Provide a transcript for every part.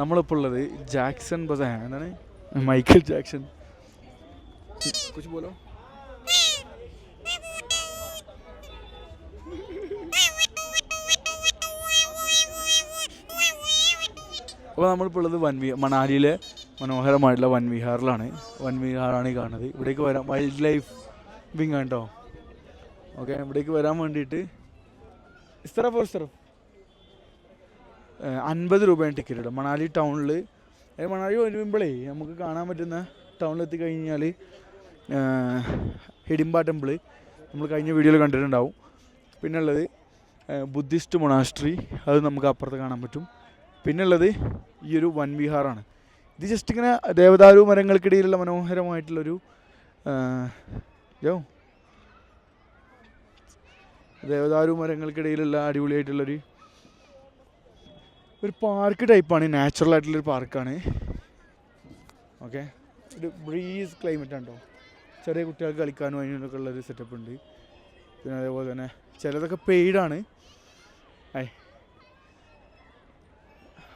നമ്മളിപ്പോൾ ഉള്ളത് ജാക്സൺ ബസാൻ എന്താണ്? Michael Jackson. കുച്ച് പോലോ. അപ്പോൾ നമ്മളിപ്പോൾ ഉള്ളത് വൻ മണാലിയിലെ മനോഹരമായിട്ടുള്ള വൻ വിഹാറിലാണ്. വൻ വിഹാറാണ് ഈ കാണുന്നത്. ഇവിടേക്ക് വരാം. വൈൽഡ് ലൈഫ് വിങ് കേട്ടോ ഓക്കെ ഇവിടേക്ക് വരാൻ വേണ്ടിയിട്ട് ഇസ്തറ പോലെ ഇസ്തറോ അൻപത് രൂപയാണ് ടിക്കറ്റ് ഇടും. മണാലി ടൗണിൽ മണാലി വരുമ്പോഴേ നമുക്ക് കാണാൻ പറ്റുന്ന ടൗണിൽ എത്തിക്കഴിഞ്ഞാൽ ഹിഡിംബ ടെമ്പിൾ നമ്മൾ കഴിഞ്ഞ വീഡിയോയിൽ കണ്ടിട്ടുണ്ടാവും. പിന്നെ ഉള്ളത് ബുദ്ധിസ്റ്റ് മൊണാസ്ട്രി അത് നമുക്ക് അപ്പുറത്ത് കാണാൻ പറ്റും. പിന്നെ ഉള്ളത് ഈ ഒരു വൻ വിഹാറാണ്. ഇത് ജസ്റ്റ് ഇങ്ങനെ ദേവദാരു മരങ്ങൾക്കിടയിലുള്ള മനോഹരമായിട്ടുള്ളൊരു ജോ ദേവദാരു മരങ്ങൾക്കിടയിലുള്ള അടിപൊളിയായിട്ടുള്ളൊരു ഒരു പാർക്ക് ടൈപ്പാണ് നാച്ചുറൽ ആയിട്ടുള്ളൊരു പാർക്കാണ്. ഓക്കെ ഒരു ബ്രീസ് ക്ലൈമറ്റ് ഉണ്ടോ ചെറിയ കുട്ടികൾക്ക് കളിക്കാനും അതിനൊക്കെ ഉള്ളൊരു സെറ്റപ്പ് ഉണ്ട്. പിന്നെ അതേപോലെ തന്നെ ചിലതൊക്കെ പെയ്ഡാണ് ഐ.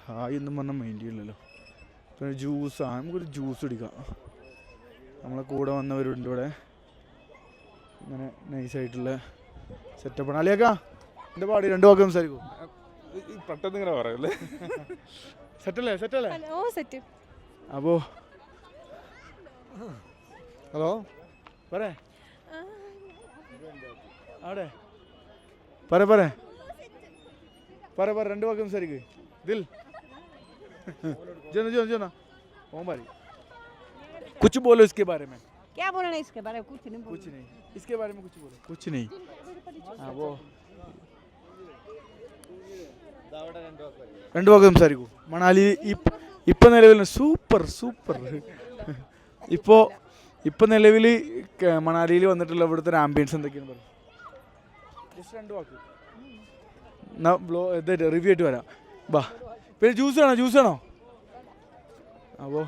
ഹായ് ഒന്നും പറഞ്ഞാൽ മൈൻഡ് ചെയ്യില്ലല്ലോ. പിന്നെ ജ്യൂസ് ജ്യൂസാണ് നമുക്കൊരു ജ്യൂസ് കുടിക്കാം. നമ്മളെ കൂടെ വന്നവരുണ്ട് ഇവിടെ. ഇങ്ങനെ നൈസായിട്ടുള്ള സെറ്റപ്പാണ് അലിയാക്കാ എന്റെ പാടി രണ്ട് വാക്ക് സംസാരിക്കൂ. പെട്ടെന്ന് ഇങ്ങനെ പറയല്ലേ സെറ്റല്ലേ സെറ്റല്ലേ ഓ സെറ്റ് അപ്പോൾ ഹലോ പറേ അവിടെ പറ പറ പറ പറ രണ്ട് വാക്ക് സംസാരിക്ക് ദിൽ ജന ജന ജന ഓൻ പറ कुछ बोलो इसके बारे में क्या बोलना इसके बारे में कुछ नहीं कुछ नहीं इसके बारे में कुछ बोलो कुछ नहीं हाँ वो രണ്ട് വാക്ക് സംസാരിക്കൂ. മണാലി ഇപ്പം നിലവിൽ സൂപ്പർ സൂപ്പർ. ഇപ്പോ ഇപ്പൊ നിലവിൽ മണാലിയിൽ വന്നിട്ടുള്ള ഇവിടുത്തെ ഒരു ആംബിയൻസ് എന്തൊക്കെയാണ് പറയും? ജസ്റ്റ് രണ്ട് ബ്ലോ റിവ്യൂ ആയിട്ട് വരാം. ബാ പിന്നെ ജ്യൂസ് ആണോ ജ്യൂസ് ആണോ അപ്പോൾ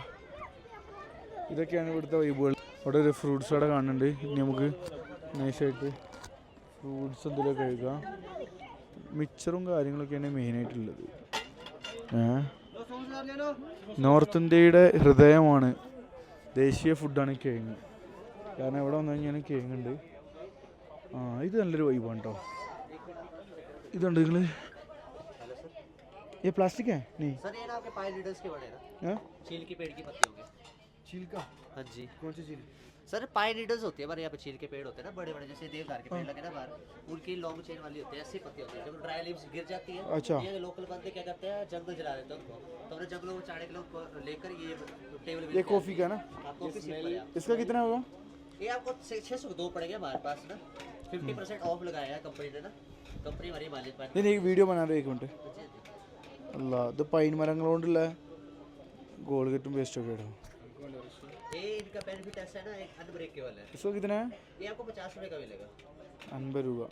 ഇതൊക്കെയാണ് ഇവിടുത്തെ വൈബുകൾ അവിടെ ഒരു ഫ്രൂട്ട്സ് കട കാണുന്നുണ്ട്. ഇനി നമുക്ക് നൈസായിട്ട് ഫ്രൂട്ട്സ് എന്തെങ്കിലും കഴിക്കാം. മിക്സറും കാര്യങ്ങളൊക്കെയാണ് മെയിനായിട്ടുള്ളത് ഏ നോർത്ത് ഇന്ത്യയുടെ ഹൃദയമാണ് ദേശീയ ഫുഡാണ് കിഴങ്ങ് കാരണം ഇവിടെ വന്നു കഴിഞ്ഞാൽ കിഴങ്ങുണ്ട് ആ ഇത് നല്ലൊരു വൈബാണ് കേട്ടോ ഇതുണ്ട് നിങ്ങൾ ये प्लास्टिक है नहीं सर ये ना आपके पाइल लीडर्स के बड़े ना हाँ? चील की पेड़ की पत्ती होगी चील का हाँ जी कौन सी चील सर पाइल लीडर्स होती है हमारे यहाँ पे चील के पेड़ होते हैं ना बड़े बड़े जैसे देवदार के पेड़ लगे ना बाहर उनकी लॉन्ग चेन वाली होती है ऐसी पत्ती होती है जब ड्राई लीव्स गिर जाती है अच्छा। ये लोकल बंदे क्या करते हैं जंगल जला देते हैं उनको तो हमने जंगलों में चाड़े के लोग लेकर ये टेबल ये कॉफ़ी का ना कॉफी सिंपल है इसका कितना होगा ये आपको छः सौ दो पड़ेगा हमारे पास ना फिफ्टी परसेंट ऑफ लगाया है कंपनी ने ना कंपनी हमारी मालिक पास ഞാൻ ഈ വീഡിയോ ബനാ एक मिनट അല്ല ഇത് പൈൻ മരങ്ങൾ കൊണ്ടുള്ള ഗോൾഗറ്റും പേസ്റ്റ് ഒക്കെ ഇടും ये इनका बेनिफिट ऐसा है ना एक अनब्रेक के वाला है इसको कितना है ये आपको पचास रुपए का मिलेगा അൻപത് രൂപ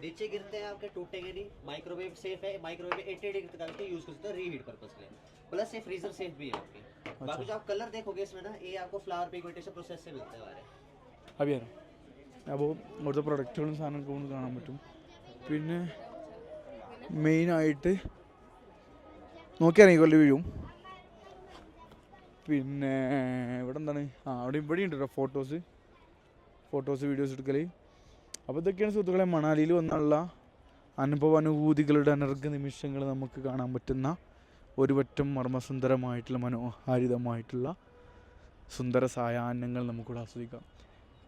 नीचे गिरते हैं आपके टूटेंगे नहीं माइक्रोवेव सेफ है माइक्रोवेव में 80 डिग्री तक यूज कर सकते हो रीहीट पर्पस के लिए प्लस ये फ्रीजर सेफ भी है आपके बाकी जो आप कलर देखोगे इसमें ना ये आपको फ्लावर पिगमेंटेशन प्रोसेस से मिलता है हमारे അഭിയാനോ അപ്പോൾ ഇവിടുത്തെ പ്രൊഡക്റ്റുകളും സാധനങ്ങളൊക്കെ ഒന്ന് കാണാൻ പറ്റും പിന്നെ മെയിനായിട്ട് നോക്കിയാണെങ്കിൽ കൊല്ലം വീഴും പിന്നെ ഇവിടെ എന്താണ് ആ അവിടെ ഇവിടെ ഉണ്ട് കേട്ടോ ഫോട്ടോസ് ഫോട്ടോസ് വീഡിയോസ് എടുക്കൽ അപ്പോൾ ഇതൊക്കെയാണ് സുഹൃത്തുക്കളെ മണാലിയിൽ വന്നുള്ള അനുഭവ അനുഭൂതികളുടെ അനർഘ നിമിഷങ്ങൾ നമുക്ക് കാണാൻ പറ്റുന്ന ഒരു പറ്റം മർമ്മസുന്ദരമായിട്ടുള്ള മനോഹാരിതമായിട്ടുള്ള സുന്ദര സായാഹ്നങ്ങൾ നമുക്കിവിടെ ആസ്വദിക്കാം.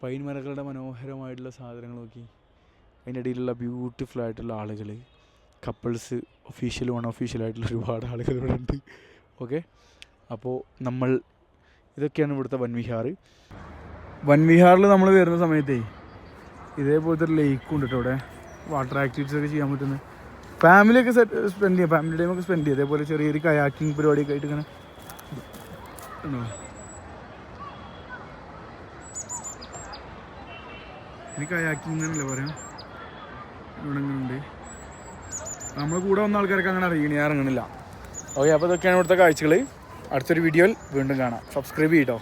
പൈൻ മരങ്ങളുടെ മനോഹരമായിട്ടുള്ള സാധനങ്ങൾ നോക്കി. അതിന്റെ ഇടയിലുള്ള ബ്യൂട്ടിഫുൾ ആയിട്ടുള്ള ആളുകൾ കപ്പിൾസ് ഒഫീഷ്യലും അൺഒഫീഷ്യലായിട്ടുള്ള ഒരുപാട് ആളുകൾ ഇവിടെ ഉണ്ട്. ഓക്കെ അപ്പോൾ നമ്മൾ ഇതൊക്കെയാണ് ഇവിടുത്തെ വൻവിഹാർ വൻവിഹാറിൽ നമ്മൾ വരുന്ന സമയത്തേ ഇതേപോലത്തെ ഒരു ലേക്കും ഉണ്ട് കേട്ടോ ഇവിടെ വാട്ടർ ആക്ടിവിറ്റീസ് ഒക്കെ ചെയ്യാൻ പറ്റുന്നത് സെറ്റ് സ്പെൻഡ് ചെയ്യാം. ഫാമിലി ടൈം ഒക്കെ സ്പെൻഡ് ചെയ്യാം. അതേപോലെ ചെറിയൊരു കയാക്കിംഗ് പരിപാടിയൊക്കെ ആയിട്ട് ഇങ്ങനെ? എനിക്ക് കയാക്കിംഗ് എന്നല്ലേ പറയാം? ഇവിടെ ഉണ്ട്. നമ്മൾ കൂടെ വന്ന ആൾക്കാർക്ക് അങ്ങനെ അറിയണേ ഇറങ്ങണില്ല. ഓക്കെ അപ്പോൾ ഇതൊക്കെയാണ് ഇവിടുത്തെ കാഴ്ചകൾ അടുത്തൊരു വീഡിയോയിൽ വീണ്ടും കാണാം. സബ്സ്ക്രൈബ് ചെയ്യട്ടോ